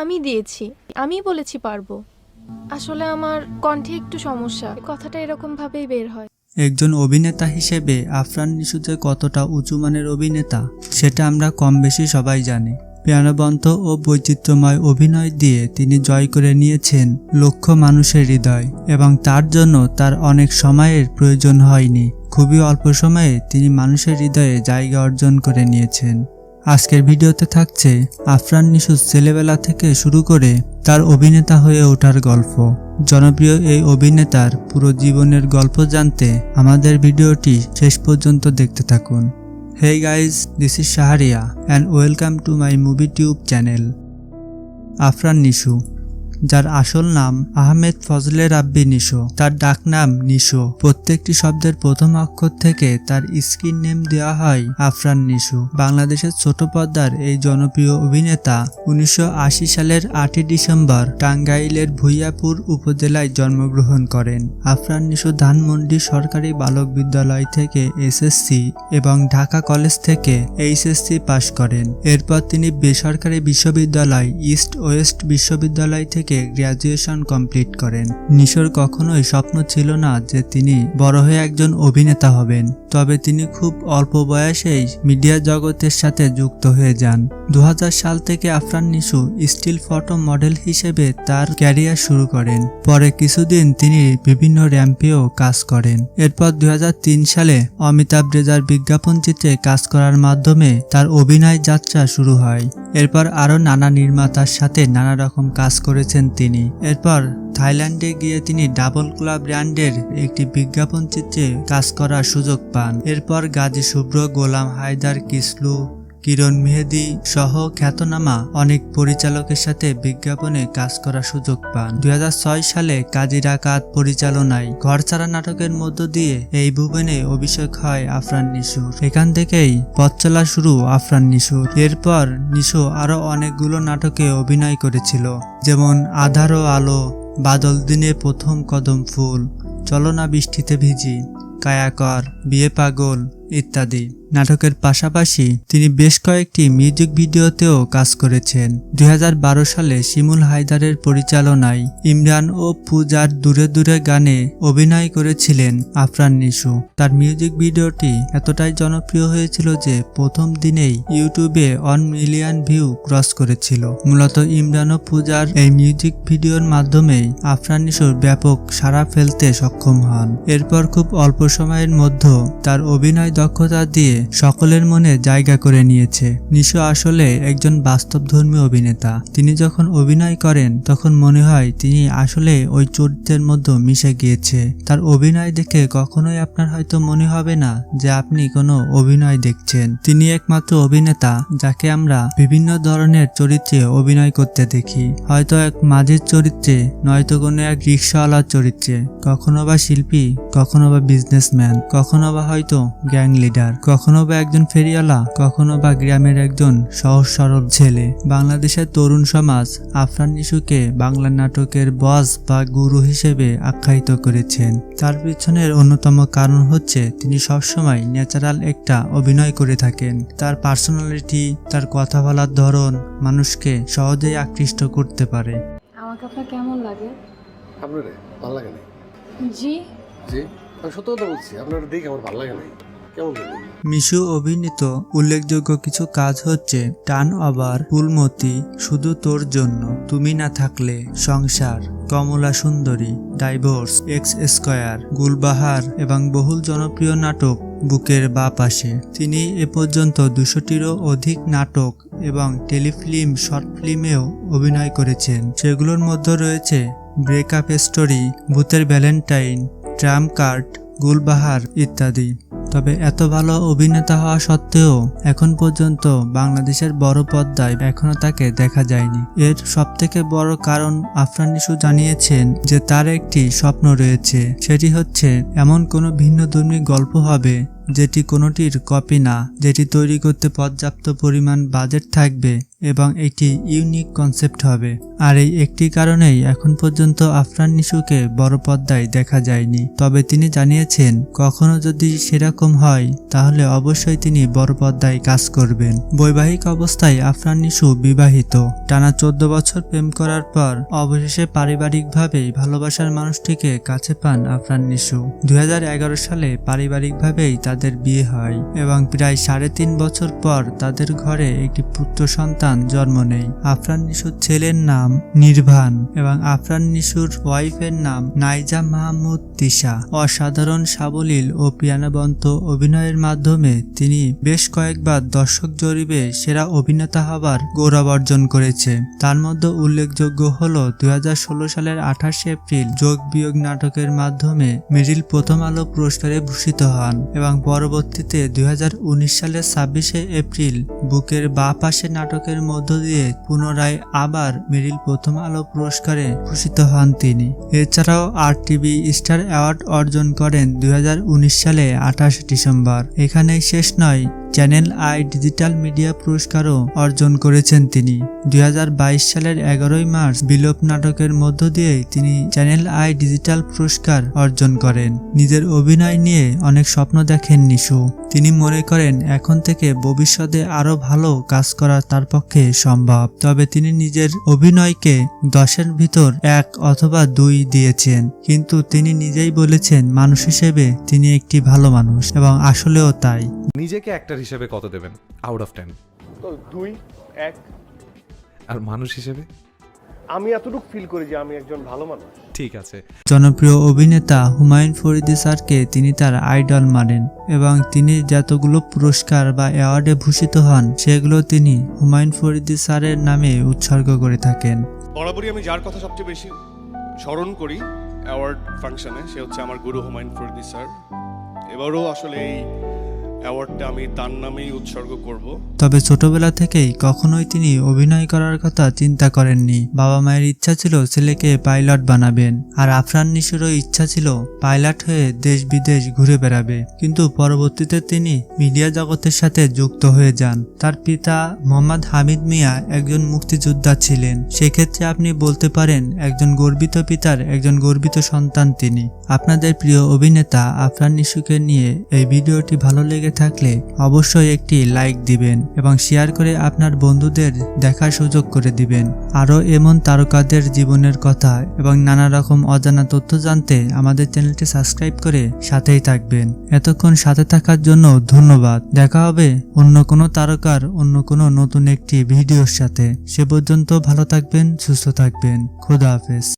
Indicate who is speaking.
Speaker 1: আমি দিয়েছি। আমি বলেছি পারব। আসলে আমার কণ্ঠে একটু সমস্যা। কথাটা এরকম ভাবেই বের হয়।
Speaker 2: একজন অভিনেতা হিসেবে আফরান নিশু যে কতটা উঁচু মানের অভিনেতা, সেটা আমরা কম বেশি সবাই জানি। প্রাণবন্ত ও বৈচিত্র্যময় অভিনয় দিয়ে তিনি জয় করে নিয়েছেন লক্ষ মানুষের হৃদয়, এবং তার জন্য তার অনেক সময়ের প্রয়োজন হয়নি। খুবই অল্প সময়ে তিনি মানুষের হৃদয়ে জায়গা অর্জন করে নিয়েছেন। আজকের ভিডিওতে থাকছে আফরান নিশুর ছেলেবেলা থেকে শুরু করে তার অভিনেতা হয়ে ওঠার গল্প। জনপ্রিয় এই অভিনেতার পুরো জীবনের গল্প জানতে আমাদের ভিডিওটি শেষ পর্যন্ত দেখতে থাকুন। Hey guys this is Sahariya and welcome to my movie tube channel Afran Nishu যার আসল নাম আহমেদ ফজলে রাব্বি নিশো। তার ডাকনাম নিশো। প্রত্যেকটি শব্দের প্রথম অক্ষর থেকে তার স্ক্রিন নেম দেওয়া হয় আফরান নিশু। বাংলাদেশের ছোট পর্দার এই জনপ্রিয় অভিনেতা উনিশশো আশি সালের আটই ডিসেম্বর টাঙ্গাইলের ভুইয়াপুর উপজেলায় জন্মগ্রহণ করেন। আফরান নিশো ধানমন্ডি সরকারি বালক বিদ্যালয় থেকে এসএসসি এবং ঢাকা কলেজ থেকে এইচএসসি পাশ করেন। এরপর তিনি বেসরকারি বিশ্ববিদ্যালয় ইস্ট ওয়েস্ট বিশ্ববিদ্যালয় থেকে গ্র্যাজুয়েশন কমপ্লিট করেন। নিশোর কখনোই স্বপ্ন ছিল না যে তিনি বড় হয়ে একজন অভিনেতা হবেন। তবে তিনি খুব অল্প বয়সেই মিডিয়া জগতের সাথে যুক্ত হয়ে যান। দু হাজার সাল থেকে Afran Nishu still photo model হিসেবে তার ক্যারিয়ার শুরু করেন। পরে কিছুদিন তিনি বিভিন্ন র্যাম্পেও কাজ করেন। এরপর দু হাজার তিন সালে অমিতাভ রেজার বিজ্ঞাপন চিত্রে কাজ করার মাধ্যমে তার অভিনয় যাত্রা শুরু হয়। এরপর আরও নানা নির্মাতার সাথে নানা রকম কাজ করেছেন তিনি। এরপর থাইল্যান্ডে গিয়ে তিনি ডাবল ক্লাব ব্র্যান্ডের একটি বিজ্ঞাপন চিত্রে কাজ করার সুযোগ পান। এরপর গাজী শুভ্র, গোলাম হায়দার, কিসলু, কিরণ মেহেদি সহ খ্যাতনামা অনেক পরিচালকের সাথে বিজ্ঞাপনে কাজ করার সুযোগ পান। দুই সালে কাজী ডাকাত পরিচালনায় ঘরছাড়া নাটকের মধ্য দিয়ে এই ভুবনে অভিষেক হয় আফরান নিশুর। এখান থেকেই পথ চলা শুরু আফরান নিশুর। এরপর নিশু আরও অনেকগুলো নাটকে অভিনয় করেছিল, যেমন আধারো আলো, বাদল দিনে প্রথম কদম ফুল, চলনা বৃষ্টিতে ভিজি। কায়াকর বিয়ে পাগল। ইত্যাদি। নাটকের পাশাপাশি তিনি বেশ কয়েকটি মিউজিক ভিডিওতেও কাজ করেছেন। দুই হাজার বারো সালে শিমুল হায়দারের পরিচালনায় ইমরান ও পূজার দূরে দূরে গানে অভিনয় করেছিলেন আফরান নিশু। তার মিউজিক ভিডিওটি এতটাই জনপ্রিয় হয়েছিল যে প্রথম দিনেই ইউটিউবে অন মিলিয়ন ভিউ ক্রস করেছিল। মূলত ইমরান ও পূজার এই মিউজিক ভিডিওর মাধ্যমেই আফরান নিশুর ব্যাপক সাড়া ফেলতে সক্ষম হন। এরপর খুব অল্প সময়ের মধ্যে তার অভিনয় দক্ষতা দিয়ে সকলের মনে জায়গা করে নিয়েছে। নিশো আসলে একজন বাস্তবধর্মী অভিনেতা। তিনি যখন অভিনয় করেন, তখন মনে হয় তিনি আসলে ওই চরিত্রের মধ্যে মিশে গিয়েছে। তার অভিনয় দেখে কখনোই আপনার হয়তো মনে হবে না যে আপনি কোনো অভিনয় দেখছেন। তিনি একমাত্র অভিনেতা যাকে আমরা বিভিন্ন ধরনের চরিত্রে অভিনয় করতে দেখি। হয়তো এক মাঝের চরিত্রে, নয়তো কোনো এক রিক্সাওয়ালার চরিত্রে। কখনো বা শিল্পী, কখনো বা বিজনেসম্যান কখনো বা হয়তো গ্যাং লিডার কখনো বা একজন ফেরিওয়ালা কখনো বা গ্রামের একজন সহজ সরল ছেলে। বাংলাদেশের তরুণ সমাজ আফরান ইস্যুকে বাংলা নাটকের বস বা গুরু হিসেবে আখ্যায়িত করেছেন। তার পিছনের অন্যতম কারণ হচ্ছে তিনি সবসময় ন্যাচারাল একটা অভিনয় করে থাকেন। তার পার্সোনালিটি তার কথা বলার ধরন মানুষকে সহজেই আকৃষ্ট করতে পারে।
Speaker 3: আমাকে আপনার কেমন লাগে?
Speaker 4: আপনার? ভালো লাগে না
Speaker 3: জি।
Speaker 4: জি? আমি সত্য কথা বলছি আপনার দেখে আমার ভালো লাগে না কেমন লাগে
Speaker 2: মিশু অভিনীত উল্লেখযোগ্য কিছু কাজ হচ্ছে, টান ওভার ফুলমতি, শুধু তোর জন্য, তুমি না থাকলে, সংসার, কমলা সুন্দরী, ডাইভোর্স, এক্স স্কোয়ার, গুলবাহার এবং বহুল জনপ্রিয় নাটক, বুকের বা পাশে। তিনি এ পর্যন্ত দুশোটিরও অধিক নাটক এবং টেলিফিল্ম, শর্ট ফিল্মেও অভিনয় করেছেন। সেগুলোর মধ্যে রয়েছে ব্রেকআপ স্টোরি, ভূতের ভ্যালেন্টাইন, ট্রাম কার্ড, গুলবাহার ইত্যাদি। তবে এত ভালো অভিনেতা হওয়া সত্ত্বেও এখন পর্যন্ত বাংলাদেশের বড় পর্দায় এখনও তাকে দেখা যায়নি। এর সবথেকে বড় কারণ আফরান নিশু জানিয়েছেন যে তার একটি স্বপ্ন রয়েছে। সেটি হচ্ছে এমন কোনো ভিন্ন ধর্মী গল্প হবে যেটি কোনোটির কপি না, যেটি তৈরি করতে পর্যাপ্ত পরিমাণ বাজেট থাকবে। এবং একটি ইউনিক কনসেপ্ট হবে। আর এই একটি কারণেই এখন পর্যন্ত আফরান নিশুকে বড় পর্দায় দেখা যায়নি। তবে তিনি জানিয়েছেন, কখনো যদি সেরকম হয়, তাহলে অবশ্যই তিনি বড় পর্দায় কাজ করবেন। বৈবাহিক অবস্থায় আফরান নিশু বিবাহিত। টানা চোদ্দ বছর প্রেম করার পর অবশেষে পারিবারিকভাবেই ভালোবাসার মানুষটিকে কাছে পান আফরান নিশু। দুই হাজার এগারো সালে পারিবারিকভাবেই তাদের বিয়ে হয় এবং প্রায় সাড়ে তিন বছর পর তাদের ঘরে একটি পুত্র সন্তান জন্ম নেয় আফরান নিশুর ছেলের নাম নির্ভান এবং আফরান নিশুর ওয়াইফের নাম নাইজা মাহমুদ তিশা। অসাধারণ, সাবলীল ও পিয়ানোবন্ত অভিনয়ের মাধ্যমে তিনি বেশ কয়েকবার দর্শক জরিপে সেরা অভিনেতা হবার গৌরব অর্জন করেছে। তার মধ্যে উল্লেখযোগ্য হল দুই হাজার ষোলো সালের আঠাশে এপ্রিল যোগ বিয়োগ নাটকের মাধ্যমে মেরিল প্রথম আলো পুরস্কারে ভূষিত হন এবং পরবর্তীতে দুই হাজার উনিশ সালের ছাব্বিশে এপ্রিল বুকের বা পাশে নাটকের মধ্য দিয়ে পুনরায় আবার মেরিল প্রথম আলো পুরস্কারে ভূষিত হন তিনি। এছাড়াও আর টিভি স্টার অ্যাওয়ার্ড অর্জন করেন দুই হাজার উনিশ সালে আঠাশ ডিসেম্বর। এখানেই শেষ নয় চ্যানেল আই ডিজিটাল মিডিয়া পুরস্কারও অর্জন করেছেন তিনি। দুই হাজার বাইশ সালের এগারোই মার্চ বিলোপ নাটকের মধ্য দিয়ে তিনি চ্যানেল আই ডিজিটাল পুরস্কার অর্জন করেন। নিজের অভিনয় নিয়ে অনেক স্বপ্ন দেখেন নিশু। তিনি মনে করেন, এখন থেকে ভবিষ্যতে আরও ভালো কাজ করা তার পক্ষে সম্ভব। তবে তিনি নিজের অভিনয়কে দশের ভিতর এক অথবা দুই দিয়েছেন। কিন্তু তিনি নিজেই বলেছেন, মানুষ হিসেবে তিনি একটি ভালো মানুষ এবং আসলেও তাই।
Speaker 5: নিজেকে অ্যাক্টর হিসেবে কত দেবেন? আউট অফ টেন
Speaker 4: তো দুই এক।
Speaker 5: আর মানুষ হিসেবে?
Speaker 4: আমি এতটুকু ফিল করি যে আমি একজন ভালো মানুষ।
Speaker 5: ঠিক আছে।
Speaker 2: জনপ্রিয় অভিনেতা হুমায়ুন ফরিদি স্যারকে তিনি তার আইডল মানেন এবং তিনি যতগুলো পুরস্কার বা অ্যাওয়ার্ডে ভূষিত হন সেগুলো তিনি হুমায়ুন ফরিদি স্যারের নামে উৎসর্গ করে থাকেন।
Speaker 6: বরাবরই আমি যার কথা সবচেয়ে বেশি স্মরণ করি অ্যাওয়ার্ড ফাংশনে সে হচ্ছে আমার গুরু হুমায়ুন ফরিদি স্যার। এবারও আসলে এই অ্যাওয়ার্ডটা আমি তার নামেই উৎসর্গ করব।
Speaker 2: তবে ছোটবেলা থেকেই কখনোই তিনি অভিনয় করার কথা চিন্তা করেননি। বাবা মায়ের ইচ্ছা ছিল ছেলেকে পাইলট বানাবেন, আর আফরান নিশুরও ইচ্ছা ছিল পাইলট হয়ে দেশ বিদেশ ঘুরে বেড়াবে। কিন্তু পরবর্তীতে তিনি মিডিয়া জগতের সাথে যুক্ত হয়ে যান। তার পিতা মোহাম্মদ হামিদ মিয়া একজন মুক্তিযোদ্ধা ছিলেন। সেক্ষেত্রে আপনি বলতে পারেন একজন গর্বিত পিতার একজন গর্বিত সন্তান তিনি। আপনাদের প্রিয় অভিনেতা আফরান নিশুকে নিয়ে এই ভিডিওটি ভালো লেগে থাকলে অবশ্যই একটি লাইক দিবেন এবং শেয়ার করে আপনার বন্ধুদের দেখার সুযোগ করে দিবেন। আরও এমন তারকাদের জীবনের কথা এবং নানা রকম অজানা তথ্য জানতে আমাদের চ্যানেলটি সাবস্ক্রাইব করে সাথেই থাকবেন। এতক্ষণ সাথে থাকার জন্য ধন্যবাদ। দেখা হবে অন্য কোনো তারকার অন্য কোনো নতুন একটি ভিডিওর সাথে। সে পর্যন্ত ভালো থাকবেন, সুস্থ থাকবেন। খোদা হাফেজ।